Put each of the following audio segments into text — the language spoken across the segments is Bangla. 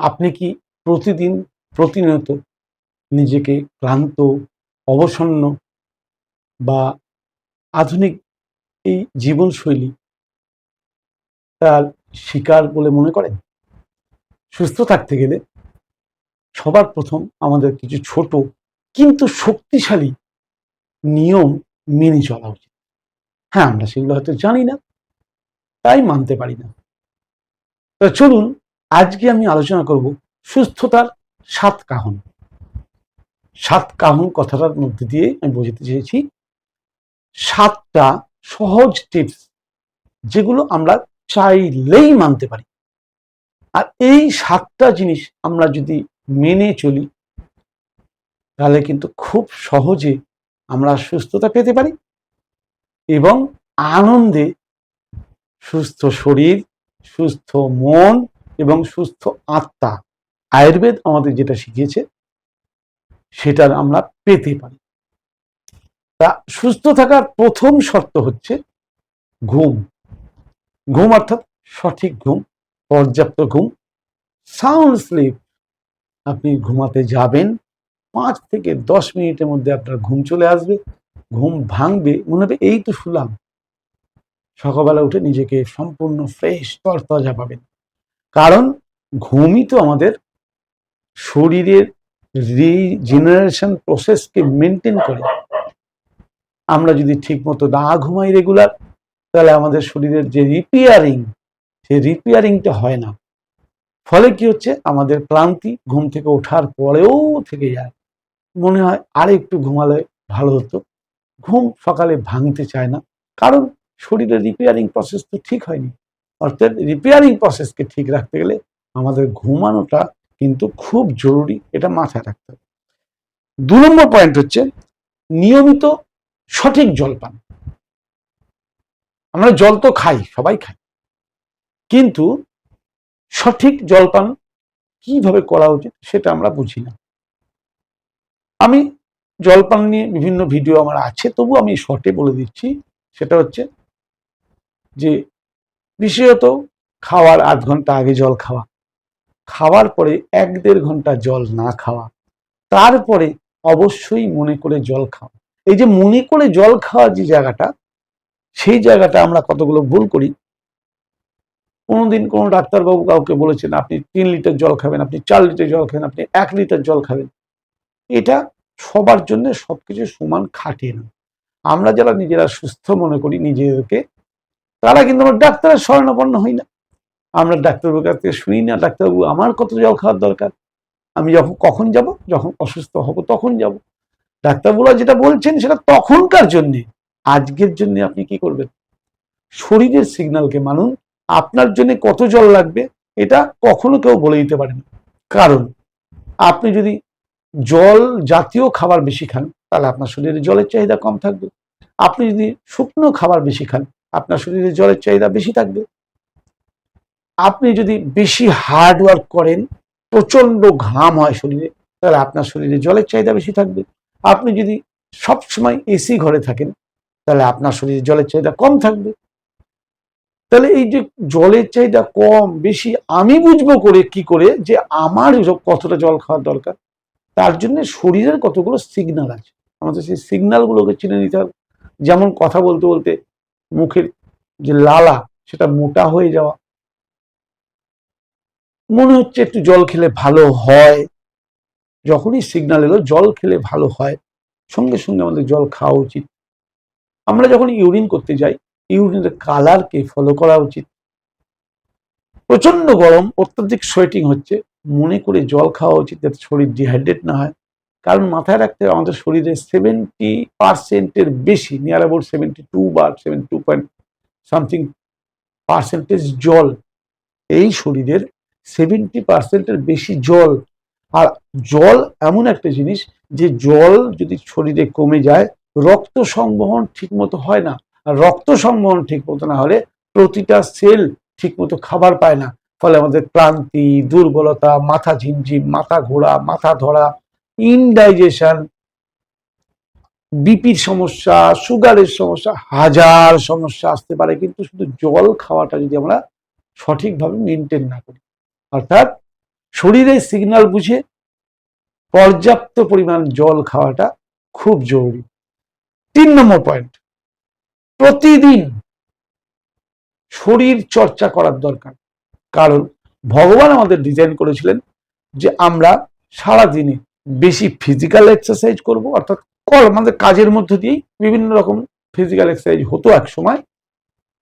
আপনি কি প্রতিদিন প্রতিনিয়ত নিজেকে ক্লান্ত, অবসন্ন বা আধুনিক এই জীবনশৈলী তার শিকার বলে মনে করেন? সুস্থ থাকতে গেলে সবার প্রথম আমাদের কিছু ছোট কিন্তু শক্তিশালী নিয়ম মেনে চলা উচিত। হ্যাঁ আমরা সেগুলো হয়তো জানি না, তাই মানতে পারি না। তো চলুন আজকে আমি আলোচনা করব সুস্থতার সাত কাহন। সাত কাহন কথাটার মধ্যে দিয়ে আমি বোঝাতে চেয়েছি। সাতটা সহজ টিপস যেগুলো আমরা চাইলেই মানতে পারি। আর এই সাতটা জিনিস আমরা যদি মেনে চলি, তাহলে কিন্তু খুব সহজে আমরা সুস্থতা পেতে পারি এবং আনন্দে সুস্থ শরীর, সুস্থ মন এবং সুস্থ আত্মা। আয়ুর্বেদ আমাদের যেটা শিখিয়েছে, সেটার আমরা পেতে পারি। তা সুস্থ থাকার প্রথম শর্ত হচ্ছে ঘুম। ঘুম অর্থাৎ সঠিক ঘুম, পর্যাপ্ত ঘুম। সাউন্ড স্লিপ আপনি ঘুমাতে যাবেন, পাঁচ থেকে দশ মিনিটের মধ্যে আপনার ঘুম চলে আসবে, ঘুম ভাঙবে, মনে হবে এই তো শুলাম। সকালবেলা উঠে নিজেকে সম্পূর্ণ ফ্রেশ তরতাজা পাবেন। কারণ ঘুমই তো আমাদের শরীরের রিজেনারেশন প্রসেসকে মেনটেন করে। আমরা যদি ঠিকমতো না ঘুমাই রেগুলার তাহলে আমাদের শরীরের যে রিপেয়ারিং সেই রিপেয়ারিংটা হয় না। ফলে কি হচ্ছে? আমাদের ক্লান্তি ঘুম থেকে ওঠার পরেও থেকে যায়। মনে হয় আর একটু ঘুমালে ভালো হতো। ঘুম সকালে ভাঙতে চায় না। কারণ শরীরের রিপেয়ারিং প্রসেস তো ঠিক হয়নি। অর্থাৎ রিপেয়ারিং প্রসেসকে ঠিক রাখতে গেলে আমাদের ঘুমানোটা কিন্তু খুব জরুরি, এটা মাথায় রাখতে হবে। দু নম্বর পয়েন্ট হচ্ছে নিয়মিত সঠিক জল পান। আমরা জল তো খাই, সবাই খাই। কিন্তু সঠিক জলপান কীভাবে করা উচিত সেটা আমরা বুঝি না। আমি জলপান নিয়ে বিভিন্ন ভিডিও আমার আছে তবু আমি শর্টে বলে দিচ্ছি। সেটা হচ্ছে যে বিশেষত খাওয়ার আধ ঘণ্টা আগে জল খাওয়া। খাওয়ার পরে এক দেড় ঘণ্টা জল না খাওয়া। তারপরে অবশ্যই মনে করে জল খাওয়া। এই যে মনে করে জল খাওয়া যে জায়গাটা, সেই জায়গাটা আমরা কতগুলো ভুল করি? কোনোদিন কোনো ডাক্তারবাবু কাউকে বলেছেন, আপনি তিন লিটার জল খাবেন, আপনি চার লিটার জল খাবেন, আপনি এক লিটার জল খাবেন। এটা সবার জন্য সবকিছু সমান খাটে না। আমরা যারা নিজেরা সুস্থ মনে করি, নিজেদেরকে তারা কিন্তু আমরা ডাক্তারের শরণাপন্ন হই না। আমরা ডাক্তারবাবুর কাছ থেকে শুনি না, ডাক্তারবাবু, আমার কত জল খাওয়ার দরকার? আমি যখন, কখন যাব? যখন অসুস্থ হব তখন যাব। ডাক্তারবাবুরা যেটা বলছেন সেটা তখনকার জন্যে। আজকের জন্য আপনি কি করবেন? শরীরের সিগন্যালকে মানুন। আপনার জন্য কত জল লাগবে এটা কখনো কেউ বলে দিতে পারে না। কারণ, আপনি যদি জল জাতীয় খাবার বেশি খান, তাহলে আপনার শরীরে জলের চাহিদা কম থাকবে। আপনি যদি শুকনো খাবার বেশি খান আপনার শরীরে জলের চাহিদা বেশি থাকবে। আপনি যদি বেশি হার্ড ওয়ার্ক করেন প্রচণ্ড ঘাম হয় শরীরে, তাহলে আপনার শরীরে জলের চাহিদা বেশি থাকবে। আপনি যদি সবসময় এসি ঘরে থাকেন, তাহলে আপনার শরীরে জলের চাহিদা কম থাকবে। তাহলে এই যে জলের চাহিদা কম, বেশি, আমি বুঝব করে কি করে যে আমার কতটা জল খাওয়ার দরকার। তার জন্য শরীরের কতগুলো সিগন্যাল আছে। আমাদের সেই সিগনালগুলোকে চিনে নিতে হবে। যেমন কথা বলতে বলতে মুখের যে লালা, সেটা মোটা হয়ে যাওয়া। মনে হচ্ছে একটু জল খেলে ভালো হয়। যখনই সিগন্যাল এলো, জল খেলে ভালো হয়। সঙ্গে সঙ্গে আমাদের জল খাওয়া উচিত। আমরা যখন ইউরিন করতে যাই ইউরিনের কালারকে ফলো করা উচিত। প্রচণ্ড গরম, অত্যাধিক সোয়েটিং হচ্ছে। মনে করে জল খাওয়া উচিত, যাতে শরীর ডিহাইড্রেট না হয়। কারণ মাথায় রাখতে হবে আমাদের শরীরে সেভেন্টি পার্সেন্টের বেশি নিয়ার অ্যাবাউট সেভেন্টি টু বা seventy two point something percentage জল এই শরীরের সেভেন্টি পার্সেন্টের বেশি জল। আর জল এমন একটা জিনিস যে জল যদি শরীরে কমে যায়, রক্ত সংবহন ঠিক মতো হয় না। আর রক্ত সংবহন ঠিক মতো না হলে প্রতিটা সেল ঠিক মতো খাবার পায় না। ফলে আমাদের ক্লান্তি, দুর্বলতা, মাথা ঝিমঝিম, মাথা ঘোরা, মাথা ধরা ইনডাইজেশন বিপির সমস্যা সুগারের সমস্যা, হাজার সমস্যা আসতে পারে, কিন্তু শুধু জল খাওয়াটা যদি আমরা সঠিকভাবে মেনটেন না করি। অর্থাৎ শরীরের সিগন্যাল বুঝে পর্যাপ্ত পরিমাণ জল খাওয়াটা খুব জরুরি। তিন নম্বর পয়েন্ট প্রতিদিন শরীর চর্চা করার দরকার। কারণ ভগবান আমাদের ডিজাইন করেছিলেন যে আমরা সারা দিনে বেশি ফিজিক্যাল এক্সারসাইজ করব, অর্থাৎ কর, আমাদের কাজের মধ্য দিয়েই বিভিন্ন রকম ফিজিক্যাল এক্সারসাইজ হতো এক সময়।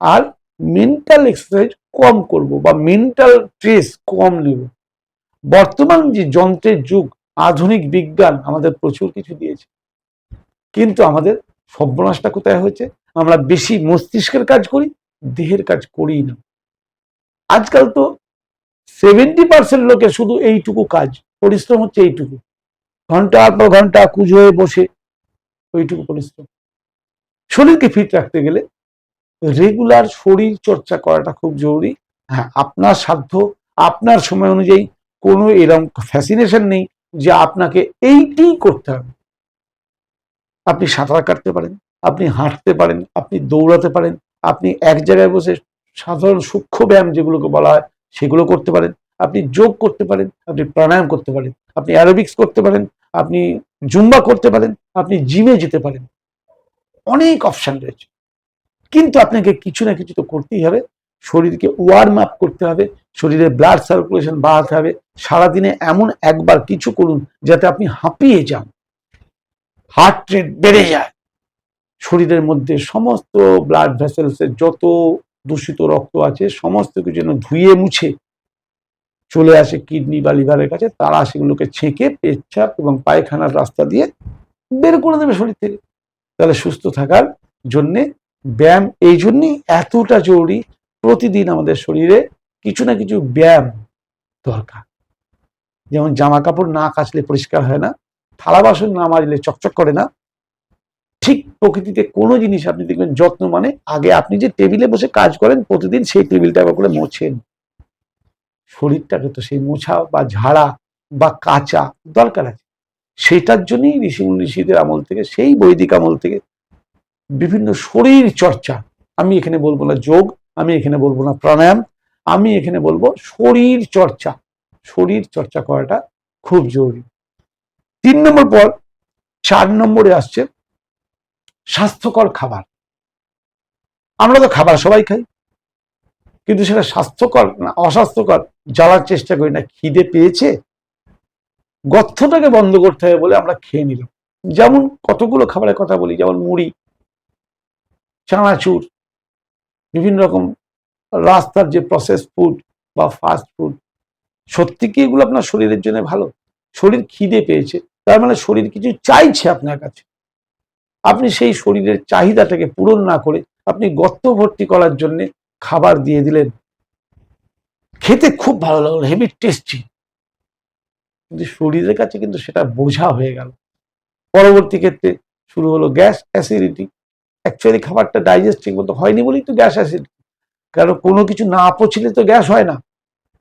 আর মেন্টাল এক্সারসাইজ কম করব বা মেন্টাল স্ট্রেস কম নেব। বর্তমান যে যন্ত্রের যুগ, আধুনিক বিজ্ঞান আমাদের প্রচুর কিছু দিয়েছে। কিন্তু আমাদের সর্বনাশটা কোথায় হয়েছে? আমরা বেশি মস্তিষ্কের কাজ করি, দেহের কাজ করি না। আজকাল তো সেভেন্টি পার্সেন্ট লোকের শুধু এইটুকু কাজ, পরিশ্রম হচ্ছে এইটুকু। ঘণ্টার পর ঘণ্টা কুজ হয়ে বসে ওইটুকু পরিশ্রম। শরীরকে ফিট রাখতে গেলে রেগুলার শরীর চর্চা করাটা খুব জরুরি। হ্যাঁ আপনার সাধ্য, আপনার সময় অনুযায়ী কোনো এরকম ফ্যাসিনেশন নেই যে আপনাকে এইটি করতে হবে। আপনি সাঁতার কাটতে পারেন, আপনি হাঁটতে পারেন, আপনি দৌড়াতে পারেন, আপনি এক জায়গায় বসে সাধারণ সূক্ষ্ম ব্যায়াম যেগুলোকে বলা হয় সেগুলো করতে পারেন, আপনি যোগ করতে পারেন, আপনি প্রাণায়াম করতে পারেন। আপনি অ্যারোবিক্স করতে পারেন, আপনি জুম্বা করতে পারেন, আপনি জিমে যেতে পারেন। অনেক অপশান রয়েছে। কিন্তু আপনাকে কিছু না কিছু তো করতেই হবে। শরীরকে ওয়ার্ম আপ করতে হবে শরীরে ব্লাড সার্কুলেশন বাড়াতে হবে। সারাদিনে এমন একবার কিছু করুন যাতে আপনি হাঁপিয়ে যান। হার্ট রেট বেড়ে যায়। শরীরের মধ্যে সমস্ত ব্লাড ভেসেলসের যত দূষিত রক্ত আছে, সমস্ত কিছু যেন ধুয়ে মুছে চলে আসে কিডনি বা লিভারের কাছে, তারা সেগুলোকে ছেঁকে পেচ্ছাপ এবং পায়খানার রাস্তা দিয়ে বের করে দেবে শরীর থেকে। তাহলে সুস্থ থাকার জন্যে ব্যায়াম এই জন্যই এতটা জরুরি প্রতিদিন আমাদের শরীরে কিছু না কিছু ব্যায়াম দরকার। যেমন জামা কাপড় না কাচলে পরিষ্কার হয় না, থালা বাসন না মাজলে চকচক করে না, ঠিক প্রকৃতিতে কোনো জিনিস আপনি দেখবেন যত্ন মানে আগে আপনি যে টেবিলে বসে কাজ করেন, প্রতিদিন সেই টেবিলটা একবার করে মোছেন। শরীরটাকে তো সেই মোছা বা ঝাড়া বা কাঁচা দরকার আছে। সেটার জন্যই ঋষি ঋষিদের আমল থেকে, সেই বৈদিক আমল থেকে বিভিন্ন শরীর চর্চা। আমি এখানে বলব না যোগ, আমি এখানে বলব না প্রাণায়াম, আমি এখানে বলব শরীর চর্চা। শরীর চর্চা করাটা খুব জরুরি। তিন নম্বর পর চার নম্বরে আসছে স্বাস্থ্যকর খাবার। আমরা তো খাবার সবাই খাই। কিন্তু সেটা স্বাস্থ্যকর না, অস্বাস্থ্যকর। জ্বালার চেষ্টা করি না, খিদে পেয়েছে গর্থটাকে বন্ধ করতে হবে বলে আমরা খেয়ে নিলাম। যেমন কতগুলো খাবারের কথা বলি, যেমন মুড়ি, চানাচুর, বিভিন্ন রকম রাস্তার যে প্রসেস ফুড বা ফাস্ট ফুড সত্যি কি এগুলো আপনার শরীরের জন্য ভালো? শরীর খিদে পেয়েছে, তার মানে শরীর কিছু চাইছে আপনার কাছে। আপনি সেই শরীরের চাহিদাটাকে পূরণ না করে আপনি গর্ত ভর্তি করার জন্য খাবার দিয়ে দিলেন। খেতে খুব ভালো লাগল, হেভি টেস্টি কিন্তু শরীরের কাছে কিন্তু সেটা বোঝা হয়ে গেল। পরবর্তী ক্ষেত্রে শুরু হলো গ্যাস অ্যাসিডিটি অ্যাকচুয়ালি খাবারটা ডাইজেস্ট মতো হয়নি বলেই তো গ্যাস অ্যাসিডিটি কারণ কোনো কিছু না পচলে তো গ্যাস হয় না।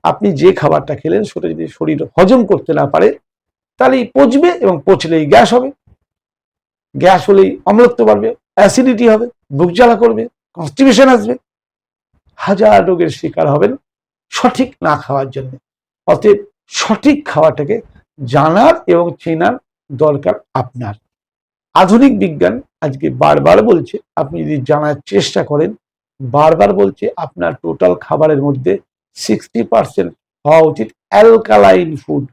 আপনি যে খাবারটা খেলেন সেটা যদি শরীর হজম করতে না পারে, তাহলেই পচবে এবং পচলেই গ্যাস হবে। গ্যাস হলেই অম্লত্ব বাড়বে অ্যাসিডিটি হবে বুক জ্বালা করবে কনস্টিপেশন আসবে। হাজার রোগের শিকার হবেন সঠিক না খাওয়ার জন্য। অতএব সঠিক খাওয়াটাকে জানার এবং চেনার দরকার আপনার। আধুনিক বিজ্ঞান আজকে বারবার বলছে, আপনি যদি জানার চেষ্টা করেন, বারবার বলছে আপনার টোটাল খাবারের মধ্যে সিক্সটি পার্সেন্ট হওয়া উচিত অ্যালকালাইন ফুড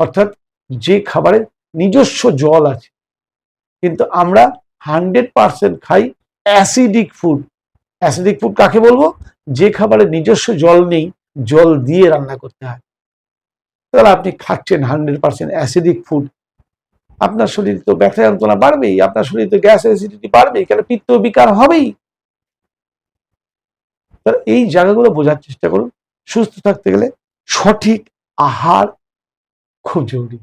অর্থাৎ যে খাবারের নিজস্ব জল আছে। কিন্তু আমরা হান্ড্রেড পার্সেন্ট খাই অ্যাসিডিক ফুড অ্যাসিডিক ফুড কাকে বলব? যে খাবারের নিজস্ব জল নেই, জল দিয়ে রান্না করতে হয়। তাহলে আপনি খাচ্ছেন হান্ড্রেড পার্সেন্ট অ্যাসিডিক ফুড আপনার শরীর তো ব্যথা যন্ত্রণা বাড়বেই, আপনার শরীর তো গ্যাস অ্যাসিডিটি বাড়বেই, কেন পিত্ত বিকার হবেই? তাহলে এই জায়গাগুলো বোঝার চেষ্টা করুন। সুস্থ থাকতে গেলে সঠিক আহার খুব জরুরি।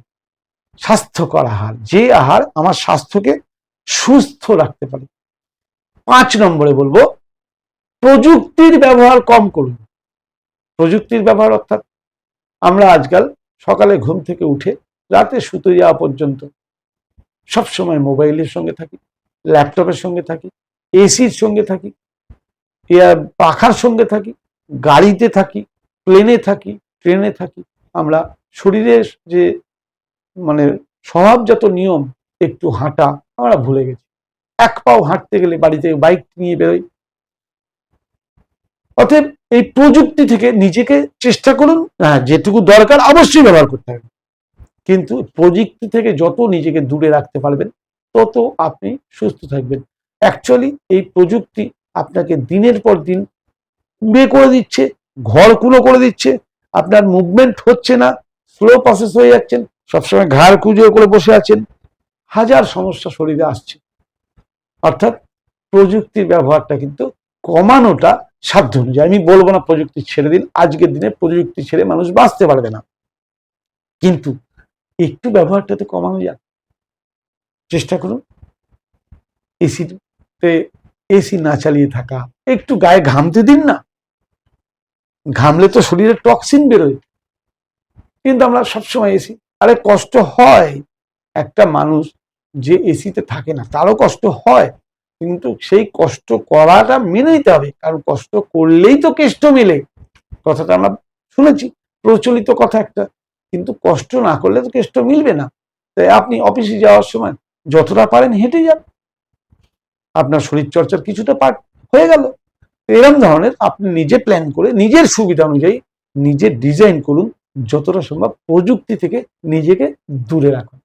স্বাস্থ্যকর আহার, যে আহার আমার স্বাস্থ্যকে সুস্থ রাখতে পারে। পাঁচ নম্বরে বলব প্রযুক্তির ব্যবহার কম করুন। প্রযুক্তির ব্যবহার অর্থাৎ আমরা আজকাল সকালে ঘুম থেকে উঠে রাতে শুতে যাওয়া পর্যন্ত সব সময় মোবাইলের সঙ্গে থাকি, ল্যাপটপের সঙ্গে থাকি, এসির সঙ্গে থাকি পাখার সঙ্গে থাকি, গাড়িতে থাকি, প্লেনে থাকি, ট্রেনে থাকি। আমরা শরীরের যে মানে স্বভাবজাত নিয়ম, একটু হাঁটা, আমরা ভুলে গেছি। এক পাও হাঁটতে গেলে বাড়িতে বাইক নিয়ে বেরোই অতএব এই প্রযুক্তি থেকে নিজেকে চেষ্টা করুন হ্যাঁ যেটুকু দরকার অবশ্যই ব্যবহার করতে হবে। কিন্তু প্রযুক্তি থেকে যত নিজেকে দূরে রাখতে পারবেন, তত আপনি সুস্থ থাকবেন। অ্যাকচুয়ালি এই প্রযুক্তি আপনাকে দিনের পর দিন কুড়ে করে দিচ্ছে ঘর কুলো করে দিচ্ছে, আপনার মুভমেন্ট হচ্ছে না স্লো প্রসেস হয়ে যাচ্ছেন, সবসময় ঘাড় কুজো করে বসে আছেন, হাজার সমস্যা শরীরে আসছে। অর্থাৎ প্রযুক্তির ব্যবহারটা কিন্তু কমানোটা সাধ্য অনুযায়ী। আমি বলব না প্রযুক্তি ছেড়ে দিন, আজকের দিনে প্রযুক্তি ছেড়ে মানুষ বাঁচতে পারবে না। কিন্তু একটু ব্যবহারটা তো কমানো যাক। চেষ্টা করুন। এসিতে এসি না চালিয়ে থাকা, একটু গায়ে ঘামতে দিন না। ঘামলে তো শরীরে টক্সিন বেরোয়। কিন্তু আমরা সবসময় এসি আরে কষ্ট হয়। একটা মানুষ যে এসিতে থাকে না, তারও কষ্ট হয়। কিন্তু সেই কষ্ট করাটা মেনে নিতে হবে, কারণ কষ্ট করলেই তো কেষ্ট মেলে। কথাটা আমরা শুনেছি, প্রচলিত কথা একটা, কিন্তু কষ্ট না করলে তো কেষ্ট মিলবে না। তাই আপনি অফিসে যাওয়ার সময় যতটা পারেন হেঁটে যান। আপনার শরীর চর্চার কিছুটা পার্ট হয়ে গেল। এরকম ধরনের আপনি নিজে প্ল্যান করে, নিজের সুবিধা অনুযায়ী নিজে ডিজাইন করুন, যতটা সম্ভব প্রযুক্তি থেকে নিজেকে দূরে রাখুন।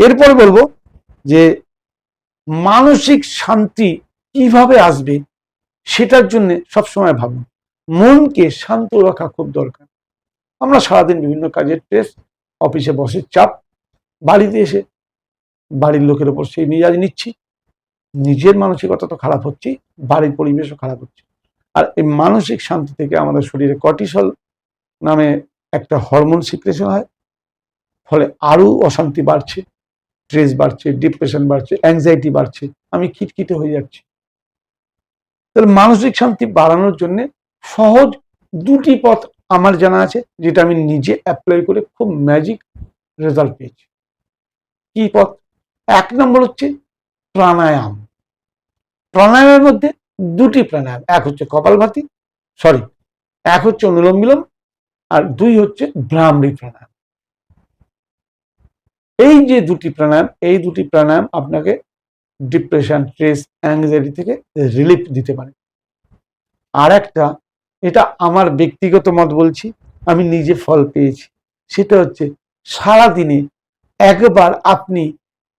এরপর বলব যে মানসিক শান্তি কীভাবে আসবে সেটার জন্য সবসময় ভাবুন। মনকে শান্ত রাখা খুব দরকার। আমরা সারাদিন বিভিন্ন কাজের স্ট্রেস অফিসে বসে চাপ, বাড়িতে এসে বাড়ির লোকের ওপর সেই মেজাজ নিচ্ছি। নিজের মানসিকতা তো খারাপ হচ্ছে বাড়ির পরিবেশও খারাপ হচ্ছে। আর এই মানসিক শান্তি থেকে আমাদের শরীরে কর্টিসল নামে একটা হরমোন সিক্রেশন হয়, ফলে আরও অশান্তি বাড়ছে। স্ট্রেস বাড়ছে ডিপ্রেশন বাড়ছে অ্যাংজাইটি বাড়ছে, আমি খিটখিটে হয়ে যাচ্ছি। তাহলে মানসিক শান্তি বাড়ানোর জন্য সহজ দুটি পথ আমার জানা আছে, যেটা আমি নিজে অ্যাপ্লাই করে খুব ম্যাজিক রেজাল্ট পেয়েছি। কি পথ? এক নম্বর হচ্ছে প্রাণায়াম। প্রাণায়ামের মধ্যে দুটি প্রাণায়াম, এক হচ্ছে কপালভাতি সরি এক হচ্ছে অনুলোম বিলোম, আর দুই হচ্ছে ভ্রামরী প্রাণায়াম। এই যে দুটি প্রাণায়াম, এই দুটি প্রাণায়াম আপনাকে ডিপ্রেশন স্ট্রেস অ্যাংজাইটি থেকে রিলিফ দিতে পারে। আর একটা এটা আমার ব্যক্তিগত মত বলছি, আমি নিজে ফল পেয়েছি। সেটা হচ্ছে সারা দিনে একবার আপনি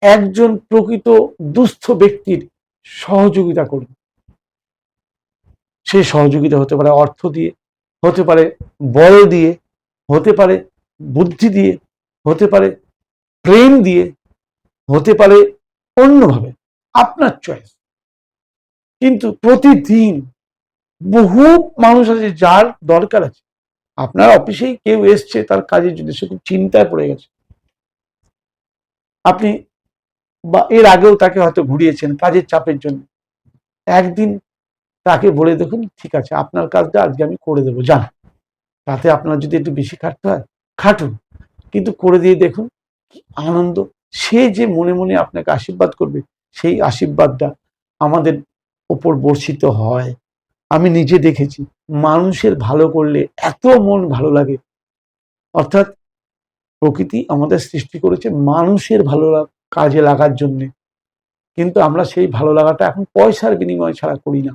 একজন প্রকৃত দুস্থ ব্যক্তির সহযোগিতা করুন। সেই সহযোগিতা হতে পারে অর্থ দিয়ে, হতে পারে বল দিয়ে, হতে পারে বুদ্ধি দিয়ে, হতে পারে প্রেম দিয়ে হতে পারে অন্যভাবে। আপনার চয়েস কিন্তু প্রতিদিন বহু মানুষ আছে যার দরকার আছে। আপনার অফিসেই কেউ এসছে, তার কাজের জন্য সে খুব চিন্তায় পড়ে গেছে। আপনি বা এর আগেও তাকে হয়তো ঘুরিয়েছেন কাজের চাপের জন্য। একদিন তাকে বলে দেখুন, ঠিক আছে, আপনার কাজটা আজকে আমি করে দেবো যান তাতে আপনার যদি একটু বেশি খাটতে হয়, খাটুন। কিন্তু করে দিয়ে দেখুন কি আনন্দ? সে যে মনে মনে আপনাকে আশীর্বাদ করবে, সেই আশীর্বাদটা আমাদের ওপর বর্ষিত হয়। আমি নিজে দেখেছি, মানুষের ভালো করলে এত মন ভালো লাগে। অর্থাৎ প্রকৃতি আমাদের সৃষ্টি করেছে মানুষের ভালো কাজে লাগার জন্যে। কিন্তু আমরা সেই ভালো লাগাটা এখন পয়সার বিনিময় ছাড়া করি না।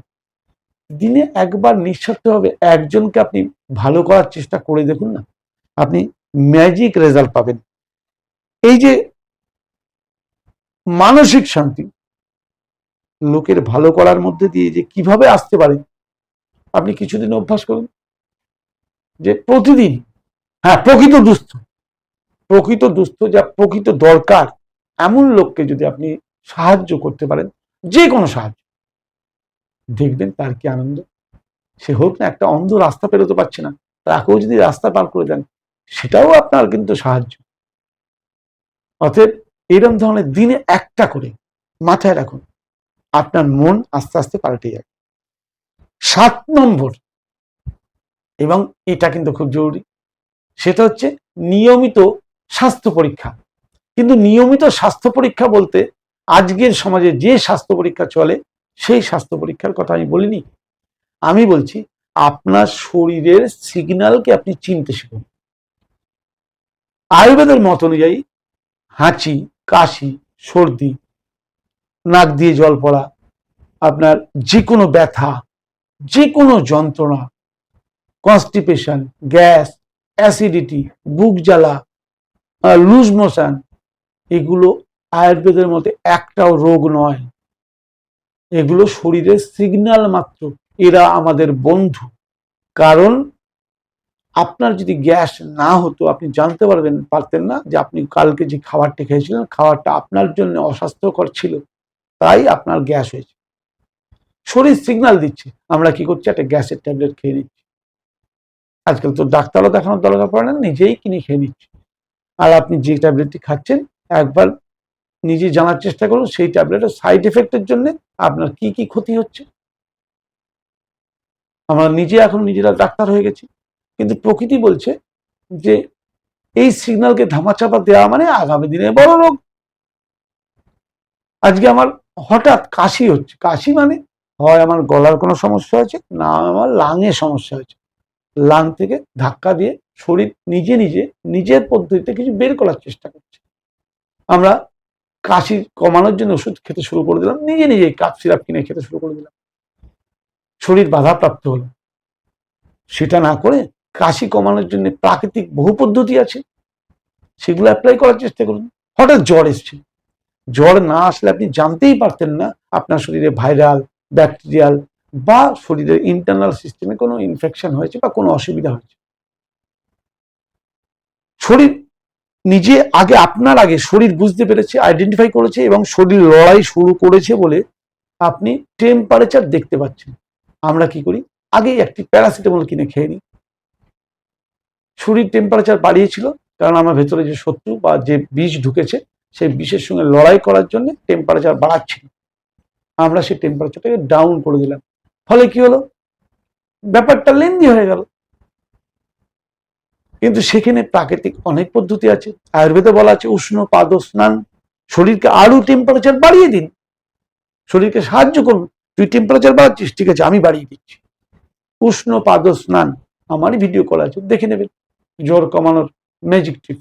দিনে একবার নিঃস্বার্থভাবে একজনকে আপনি ভালো করার চেষ্টা করে দেখুন না, আপনি ম্যাজিক রেজাল্ট পাবেন। এই যে মানসিক শান্তি লোকের ভালো করার মধ্যে দিয়ে যে কীভাবে আসতে পারে, আপনি কিছুদিন অভ্যাস করুন যে প্রতিদিন হ্যাঁ প্রকৃত দুস্থ প্রকৃত দুস্থ যা প্রকৃত দরকার, এমন লোককে যদি আপনি সাহায্য করতে পারেন, যে কোনো সাহায্য। দেখবেন তার কি আনন্দ? সে হোক না, একটা অন্ধ রাস্তা পেরোতে পারছে না, তাকেও যদি রাস্তা পার করে দেন, সেটাও আপনার কিন্তু সাহায্য। অতএব এরকম ধরনের দিনে একটা করে মাথায় রাখুন, আপনার মন আস্তে আস্তে পাল্টে যায় সাত নম্বর, এবং এটা কিন্তু খুব জরুরি, সেটা হচ্ছে নিয়মিত স্বাস্থ্য পরীক্ষা। কিন্তু নিয়মিত স্বাস্থ্য পরীক্ষা বলতে আজকের সমাজে যে স্বাস্থ্য পরীক্ষা চলে, সেই স্বাস্থ্য পরীক্ষার কথা আমি বলিনি। আমি বলছি, আপনার শরীরের সিগন্যালকে আপনি চিনতে শিখুন। আয়ুর্বেদের মত অনুযায়ী হাঁচি, কাশি, সর্দি, নাক দিয়ে জল পড়া, আপনার যে কোনো ব্যথা যে কোনো যন্ত্রণা কনস্টিপেশন গ্যাস অ্যাসিডিটি বুক জ্বালা লুজ মোশন এগুলো আয়ুর্বেদের মধ্যে একটাও রোগ নয়। এগুলো শরীরের সিগন্যাল মাত্র। এরা আমাদের বন্ধু। কারণ আপনার যদি গ্যাস না হতো, আপনি জানতে পারবেন, পারতেন না যে আপনি কালকে যে খাবারটি খেয়েছিলেন, খাবারটা আপনার জন্য অস্বাস্থ্যকর ছিল, তাই আপনার গ্যাস হয়েছে। শরীর সিগন্যাল দিচ্ছে, আমরা কি করছি? একটা গ্যাসের ট্যাবলেট খেয়ে নিচ্ছি। আজকাল তো ডাক্তারও দেখানোর দরকার পড়ে না, নিজেই কিনে খেয়ে নিচ্ছি। আর আপনি যে ট্যাবলেটটি খাচ্ছেন, একবার নিজে জানার চেষ্টা করুন, সেই ট্যাবলেটের সাইড এফেক্টের জন্য আপনার কি কি ক্ষতি হচ্ছে। আমরা নিজে এখন নিজেরা ডাক্তার হয়ে গেছি। কিন্তু প্রকৃতি বলছে যে এই সিগন্যালকে ধামাচাপা দেওয়া মানে আগামী দিনে বড় রোগ। আজকে আমার হঠাৎ কাশি হচ্ছে। কাশি মানে হয় আমার গলার কোনো সমস্যা হয়েছে, না আমার লাঙে সমস্যা হয়েছে। লাং থেকে ধাক্কা দিয়ে শরীর নিজে নিজে, নিজের পদ্ধতিতে কিছু বের করার চেষ্টা করছে। আমরা কাশি কমানোর জন্য ওষুধ খেতে শুরু করে দিলাম, নিজে নিজে কাপ সিরাপ কিনে খেতে শুরু করে দিলাম। শরীর বাধাপ্রাপ্ত হলো। সেটা না করে কাশি কমানোর জন্য প্রাকৃতিক বহু পদ্ধতি আছে। সেগুলো অ্যাপ্লাই করার চেষ্টা করুন। হঠাৎ জ্বর এসছে। জ্বর না আসলে আপনি জানতেই পারতেন না আপনার শরীরে ভাইরাল, ব্যাকটেরিয়াল বা শরীরের ইন্টারনাল সিস্টেমে কোনো ইনফেকশন হয়েছে বা কোনো অসুবিধা হয়েছে। শরীর নিজে আগে আপনার আগে শরীর বুঝতে পেরেছে আইডেন্টিফাই করেছে এবং শরীর লড়াই শুরু করেছে বলে আপনি টেম্পারেচার দেখতে পাচ্ছেন। আমরা কি করি? আগেই একটি প্যারাসিটামল কিনে খেয়ে নিই। শরীর টেম্পারেচার বাড়িয়েছিল, কারণ আমার ভেতরে যে শত্রু বা যে বিষ ঢুকেছে, সেই বিষের সঙ্গে লড়াই করার জন্য টেম্পারেচার বাড়াচ্ছিল। আমরা সেই টেম্পারেচারটাকে ডাউন করে দিলাম। ফলে কি হলো? ব্যাপারটা লেন্দি হয়ে গেল। কিন্তু সেখানে প্রাকৃতিক অনেক পদ্ধতি আছে। আয়ুর্বেদে বলা আছে, উষ্ণ পাদ স্নান, শরীরকে আরও টেম্পারেচার বাড়িয়ে দিন। শরীরকে সাহায্য করুন। তুই টেম্পারেচার বাড়াচ্ছিস, ঠিক আছে, আমি বাড়িয়ে দিচ্ছি। উষ্ণ পাদ স্নান, আমারই ভিডিও করা আছে, দেখে নেবেন জ্বর কমানোর ম্যাজিক টিপ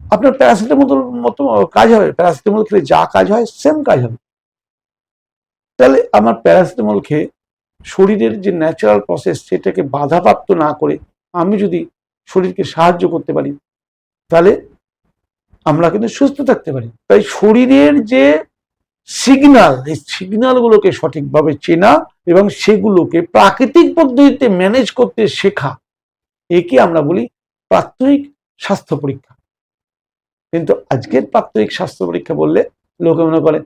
আপনার প্যারাসিটামল মতো কাজ হবে প্যারাসিটামল খেলে যা কাজ হয় সেম কাজ হবে। তাহলে আমার প্যারাসিটামল খেয়ে শরীরের যে ন্যাচারাল প্রসেস সেটাকে বাধাপ্রাপ্ত না করে আমি যদি শরীরকে সাহায্য করতে পারি, তাহলে আমরা কিন্তু সুস্থ থাকতে পারি। তাই শরীরের যে সিগনাল এই সিগনালগুলোকে সঠিকভাবে চেনা এবং সেগুলোকে প্রাকৃতিক পদ্ধতিতে ম্যানেজ করতে শেখা। একে আমরা বলি প্রাত্যহিক স্বাস্থ্য পরীক্ষা। কিন্তু আজকের প্রাত্যহিক স্বাস্থ্য পরীক্ষা বললে লোকে মনে করে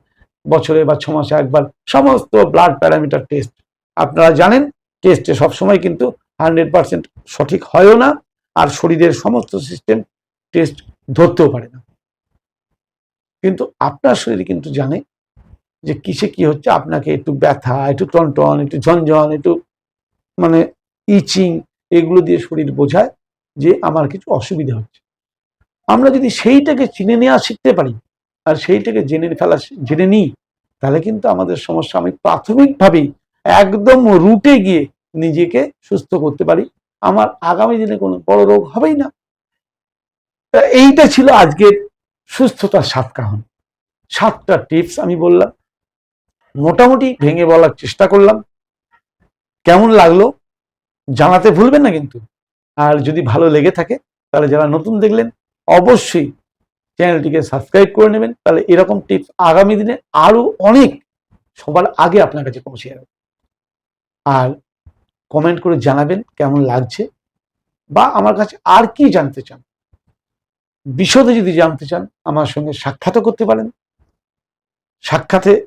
বছরে বা ছ মাসে একবার সমস্ত ব্লাড প্যারামিটার টেস্ট আপনারা জানেন টেস্টে সবসময় কিন্তু হান্ড্রেড পার্সেন্ট সঠিক হয়ও না আর শরীরের সমস্ত সিস্টেম টেস্ট ধরতেও পারে না। কিন্তু আপনার শরীর কিন্তু জানে যে কিসে কি হচ্ছে? আপনাকে একটু ব্যথা, একটু টনটন, একটু ঝনঝন, একটু মানে ইচিং এগুলো দিয়ে শরীর বোঝায় যে আমার কিছু অসুবিধা হচ্ছে। আমরা যদি সেইটাকে চিনে নেওয়া শিখতে পারি আর সেইটাকে জেনে ফেলা জেনে নিই, তাহলে কিন্তু আমাদের সমস্যা আমি প্রাথমিকভাবেই একদম রুটে গিয়ে নিজেকে সুস্থ করতে পারি। আমার আগামী দিনে কোনো বড় রোগ হবেই না। এইটা ছিল আজকের সুস্থতার সাত কাহন। সাতটা টিপস আমি বললাম। মোটামুটি ভেঙে বলার চেষ্টা করলাম। কেমন লাগল জানাতে ভুলবেন না কিন্তু। আর যদি ভালো লেগে থাকে, তাহলে যারা নতুন দেখলেন, অবশ্যই চ্যানেলটিকে সাবস্ক্রাইব করে নেবেন। তাহলে এরকম টিপস আগামী দিনে আরও অনেক সবার আগে আপনার কাছে পৌঁছে যাবে। আর কমেন্ট করে জানাবেন কেমন লাগছে বা আমার কাছে আর কি জানতে চান। বিশদে যদি জানতে চান, আমার সঙ্গে সাক্ষাৎও করতে পারেন। সাক্ষাতে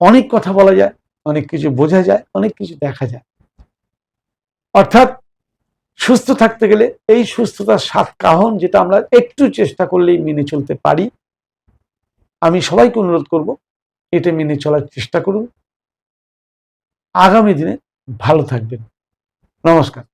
অনেক কথা বলা যায়, অনেক কিছু বোঝা যায়, অনেক কিছু দেখা যায়। অর্থাৎ সুস্থ থাকতে গেলে এই সুস্থতার সাত কাহন যেটা আমরা একটু চেষ্টা করলেই মেনে চলতে পারি, আমি সবাইকে অনুরোধ করব এটা মেনে চলার চেষ্টা করুন। আগামী দিনে ভালো থাকবেন। নমস্কার।